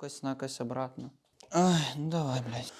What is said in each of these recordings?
кось-накось обратно. Ай, ну давай, блядь.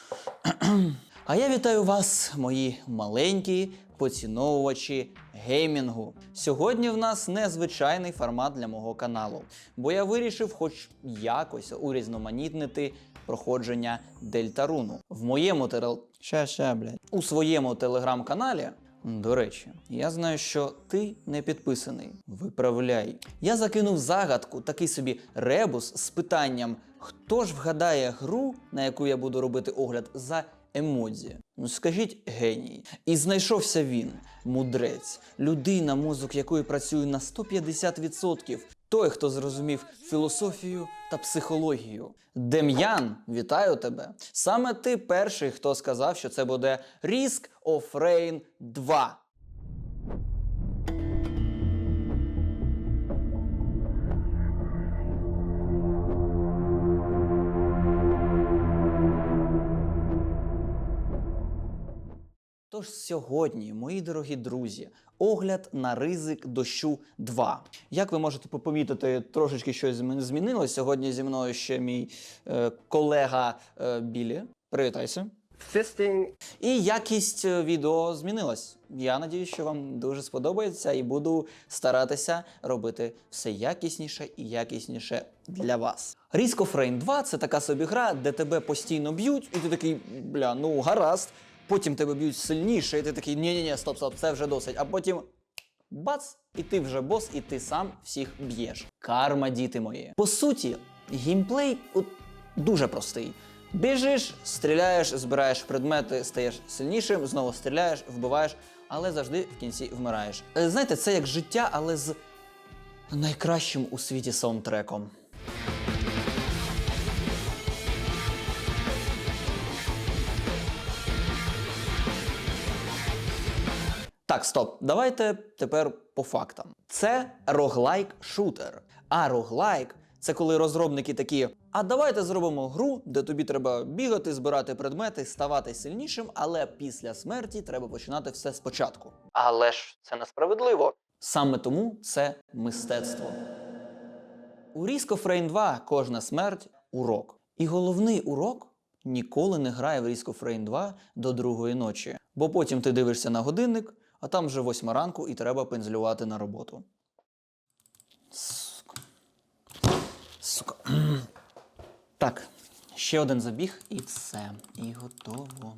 А я вітаю вас, мої маленькі поціновувачі геймінгу. Сьогодні в нас незвичайний формат для мого каналу, бо я вирішив хоч якось урізноманітнити проходження Дельтаруну. В моєму терел... Ща, ща, блядь. У своєму телеграм-каналі. До речі, я знаю, що ти не підписаний. Виправляй. Я закинув загадку, такий собі ребус з питанням: хто ж вгадає гру, на яку я буду робити огляд за емодзі? Ну скажіть геній. І знайшовся він, мудрець, людина, мозок якої працює на 150%. Той, хто зрозумів філософію та психологію. Дем'ян, вітаю тебе. Саме ти перший, хто сказав, що це буде Risk of Rain 2. Тож сьогодні, мої дорогі друзі, огляд на ризик дощу 2. Як ви можете помітити, трошечки щось змінилось. Сьогодні зі мною ще мій е, колега е, Білі. Привітайся. Fisting І якість е, відео змінилась. Я надію, що вам дуже сподобається і буду старатися робити все якісніше і якісніше для вас. Risk of Rain 2 це така собі гра, де тебе постійно б'ють, і ти такий, бля, ну гаразд. Потім тебе б'ють сильніше, і ти такий, ні-ні-ні, стоп, стоп, це вже досить. А потім бац, і ти вже бос, і ти сам всіх б'єш. Карма, діти мої. По суті, геймплей от, дуже простий. Біжиш, стріляєш, збираєш предмети, стаєш сильнішим, знову стріляєш, вбиваєш, але завжди в кінці вмираєш. Е, Знаєте, це як життя, але з найкращим у світі саундтреком. Так, стоп, давайте тепер по фактам. Це роглайк шутер. А роглайк це коли розробники такі: а давайте зробимо гру, де тобі треба бігати, збирати предмети, ставати сильнішим, але після смерті треба починати все спочатку. Але ж це несправедливо. Саме тому це мистецтво. У Risk of Rain 2 кожна смерть урок. І головний урок ніколи не грає в Risk of Rain 2 до другої ночі. Бо потім ти дивишся на годинник, а там вже восьма ранку і треба пензлювати на роботу. Сука. Сука. Так, ще один забіг і все. І готово.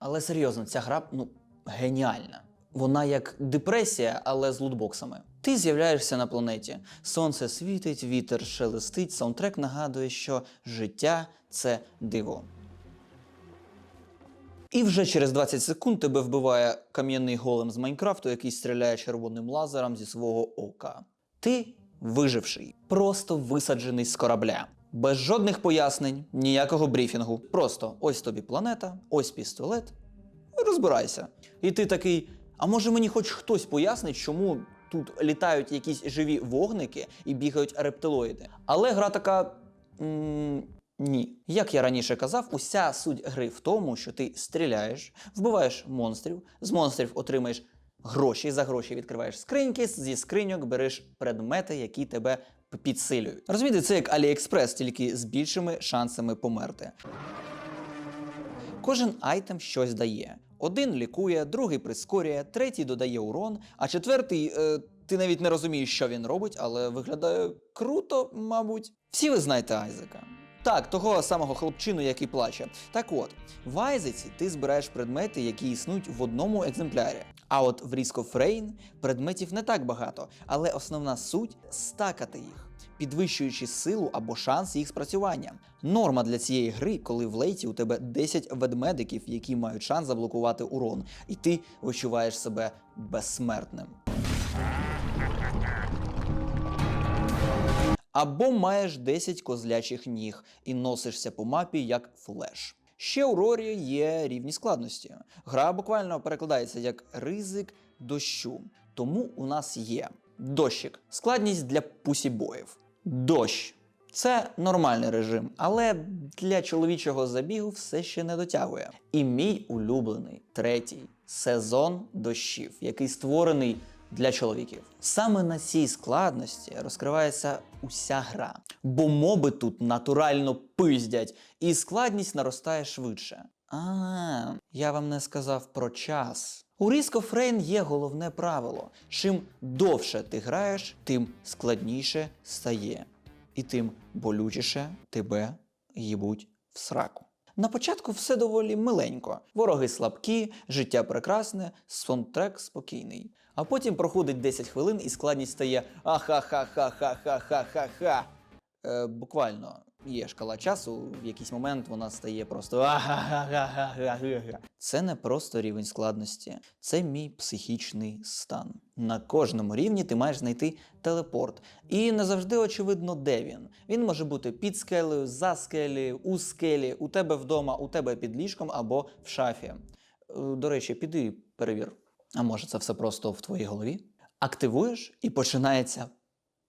Але серйозно, ця гра ну геніальна. Вона як депресія, але з лутбоксами. Ти з'являєшся на планеті. Сонце світить, вітер шелестить, саундтрек нагадує, що життя це диво. І вже через 20 секунд тебе вбиває кам'яний голем з Майнкрафту, який стріляє червоним лазером зі свого ока. Ти виживший, просто висаджений з корабля. Без жодних пояснень, ніякого брифінгу. Просто ось тобі планета, ось пістолет, розбирайся. І ти такий: а може мені хоч хтось пояснить, чому тут літають якісь живі вогники і бігають рептилоїди? Але гра така. ні. Як я раніше казав, уся суть гри в тому, що ти стріляєш, вбиваєш монстрів, з монстрів отримаєш гроші, за гроші відкриваєш скриньки, зі скриньок береш предмети, які тебе підсилюють. Розумієте, це як Аліекспрес, тільки з більшими шансами померти. Кожен айтем щось дає. Один лікує, другий прискорює, третій додає урон, а четвертий. Е, ти навіть не розумієш, що він робить, але виглядає круто, мабуть. Всі ви знаєте Айзека. Так, того самого хлопчину, який плаче. Так от, в Айзеці ти збираєш предмети, які існують в одному екземплярі. А от в Risk of предметів не так багато, але основна суть стакати їх підвищуючи силу або шанс їх спрацювання. Норма для цієї гри, коли в лейті у тебе 10 ведмедиків, які мають шанс заблокувати урон, і ти відчуваєш себе безсмертним. Або маєш 10 козлячих ніг і носишся по мапі як флеш. Ще у Рорі є рівні складності. Гра буквально перекладається як ризик дощу. Тому у нас є дощик. Складність для пусібоїв. Дощ. Це нормальний режим, але для чоловічого забігу все ще не дотягує. І мій улюблений третій сезон дощів, який створений для чоловіків. Саме на цій складності розкривається уся гра. Бо моби тут натурально пиздять, і складність наростає швидше. А, я вам не сказав про час. У Risk of Rain є головне правило: чим довше ти граєш, тим складніше стає, і тим болючіше тебе їбуть в сраку. На початку все доволі миленько. Вороги слабкі, життя прекрасне, саундтрек спокійний. А потім проходить 10 хвилин і складність стає аха-ха-ха-ха-ха-ха-ха-ха. Е, буквально є шкала часу, в якийсь момент вона стає просто. Це не просто рівень складності, це мій психічний стан. На кожному рівні ти маєш знайти телепорт. І не завжди очевидно, де він. Він може бути під скелею, за скелею, у скелі, у тебе вдома, у тебе під ліжком або в шафі. Е, До речі, піди перевір. А може, це все просто в твоїй голові? Активуєш і починається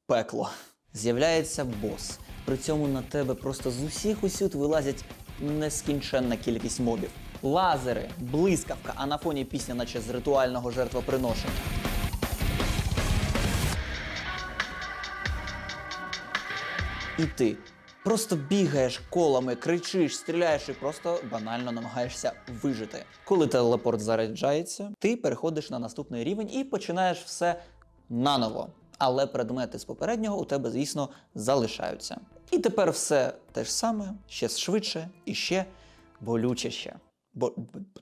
пекло. З'являється бос. При цьому на тебе просто з усіх усюд вилазять нескінченна кількість мобів. Лазери, блискавка, а на фоні пісня, наче з ритуального жертвоприношення. І ти просто бігаєш колами, кричиш, стріляєш і просто банально намагаєшся вижити. Коли телепорт заряджається, ти переходиш на наступний рівень і починаєш все наново. Але предмети з попереднього у тебе, звісно, залишаються. І тепер все те ж саме, ще швидше і ще болючіше. Бо... б- б-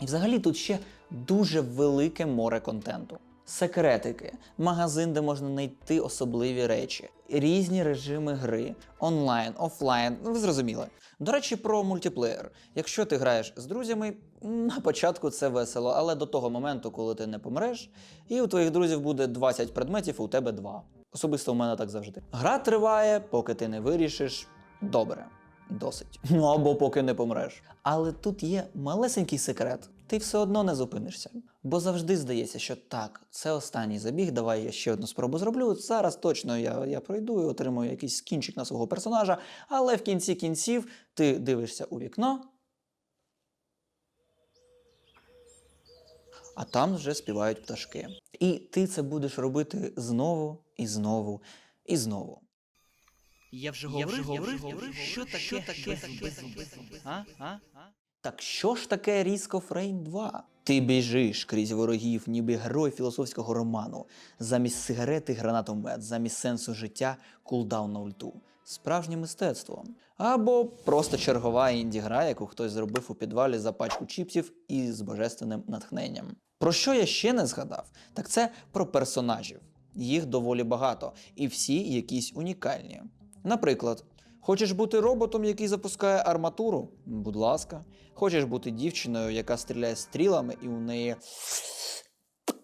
і взагалі тут ще дуже велике море контенту. Секретики, магазин, де можна знайти особливі речі, різні режими гри, онлайн, офлайн, ну ви зрозуміли. До речі, про мультиплеєр. Якщо ти граєш з друзями, на початку це весело, але до того моменту, коли ти не помреш, і у твоїх друзів буде 20 предметів, у тебе 2. Особисто у мене так завжди. Гра триває, поки ти не вирішиш. Добре, досить. Ну або поки не помреш. Але тут є малесенький секрет. Ти все одно не зупинишся. Бо завжди здається, що так, це останній забіг, давай я ще одну спробу зроблю. Зараз точно я, я пройду і отримую якийсь скінчик на свого персонажа, але в кінці кінців ти дивишся у вікно, а там вже співають пташки. І ти це будеш робити знову і знову і знову. Я вже говорив, я вже говорив, що таке, що таке без, без, а? А? Так що ж таке of Rain 2? Ти біжиш крізь ворогів, ніби герой філософського роману. Замість сигарети гранатомет, замість сенсу життя кулдаун на ульту. Справжнє мистецтво. Або просто чергова інді-гра, яку хтось зробив у підвалі за пачку чіпсів і з божественним натхненням. Про що я ще не згадав, так це про персонажів. Їх доволі багато, і всі якісь унікальні. Наприклад, хочеш бути роботом, який запускає арматуру? Будь ласка. Хочеш бути дівчиною, яка стріляє стрілами, і у неї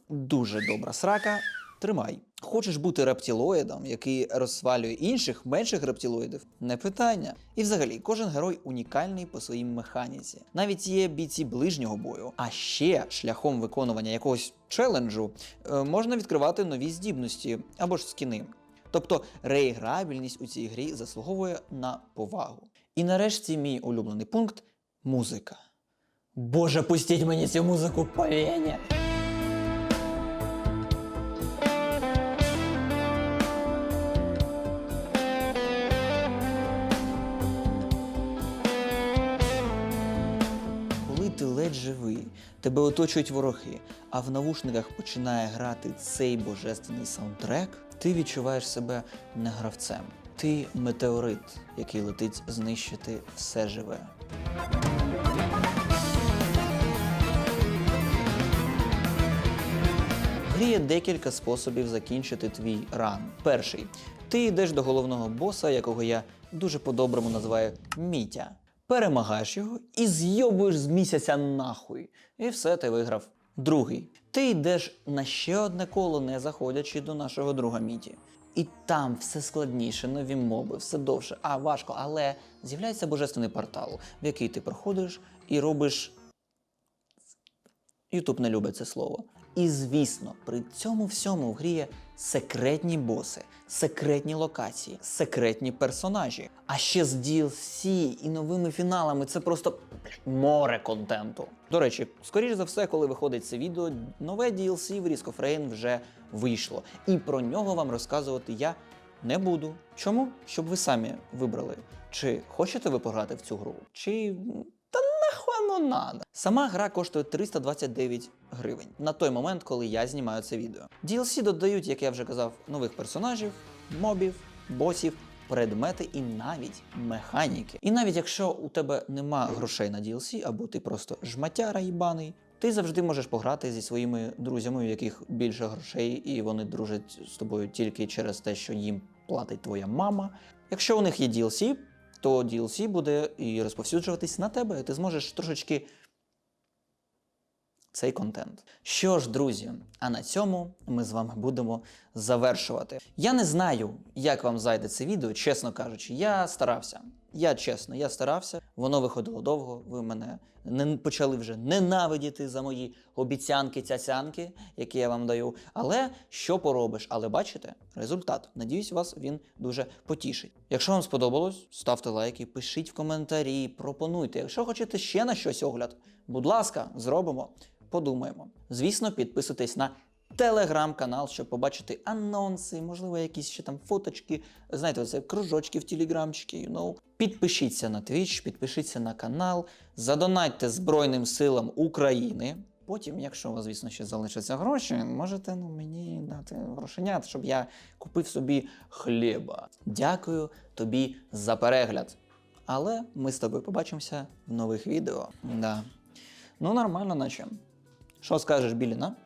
дуже добра срака? Тримай. Хочеш бути рептилоїдом, який розсвалює інших менших рептилоїдів? Не питання. І взагалі, кожен герой унікальний по своїй механіці. Навіть є бійці ближнього бою. А ще шляхом виконування якогось челенджу е, можна відкривати нові здібності або ж скіни. Тобто реіграбільність у цій грі заслуговує на повагу. І нарешті мій улюблений пункт музика. Боже, пустіть мені цю музику по! Ти ледь живий, тебе оточують вороги, а в навушниках починає грати цей божественний саундтрек, ти відчуваєш себе не гравцем. Ти метеорит, який летить знищити все живе. Є декілька способів закінчити твій ран. Перший. Ти йдеш до головного боса, якого я дуже по-доброму називаю Мітя. Перемагаєш його і зйобуєш з місяця нахуй. І все, ти виграв. Другий. Ти йдеш на ще одне коло, не заходячи до нашого друга Міті. І там все складніше, нові моби, все довше, а важко, але з'являється божественний портал, в який ти проходиш і робиш Ютуб не любить це слово. І звісно, при цьому всьому в грі є секретні боси, секретні локації, секретні персонажі. А ще з DLC і новими фіналами це просто море контенту. До речі, скоріш за все, коли виходить це відео, нове DLC в Risk of Rain вже вийшло. І про нього вам розказувати я не буду. Чому? Щоб ви самі вибрали, чи хочете ви пограти в цю гру, чи воно надо. Сама гра коштує 329 гривень на той момент, коли я знімаю це відео. DLC додають, як я вже казав, нових персонажів, мобів, босів. Предмети і навіть механіки. І навіть якщо у тебе нема грошей на DLC, або ти просто жматяра їбаний, ти завжди можеш пограти зі своїми друзями, у яких більше грошей, і вони дружать з тобою тільки через те, що їм платить твоя мама. Якщо у них є DLC, то DLC буде і розповсюджуватись на тебе, і ти зможеш трошечки цей контент. Що ж, друзі, а на цьому ми з вами будемо завершувати. Я не знаю, як вам зайде це відео, чесно кажучи. Я старався. Я чесно, я старався. Воно виходило довго. Ви мене не почали вже ненавидіти за мої обіцянки, цяцянки, які я вам даю. Але що поробиш? Але бачите, результат. Надіюсь, вас він дуже потішить. Якщо вам сподобалось, ставте лайки, пишіть в коментарі, пропонуйте. Якщо хочете ще на щось огляд, будь ласка, зробимо, подумаємо. Звісно, підписуйтесь на телеграм-канал, щоб побачити анонси, можливо, якісь ще там фоточки, знаєте, це кружочки в телеграмчики, you know. Підпишіться на Twitch, підпишіться на канал, задонатьте Збройним силам України. Потім, якщо у вас, звісно, ще залишаться гроші, можете ну, мені дати грошенят, щоб я купив собі хліба. Дякую тобі за перегляд. Але ми з тобою побачимося в нових відео. Да. Ну, нормально, наче. Що скажеш, Біліна?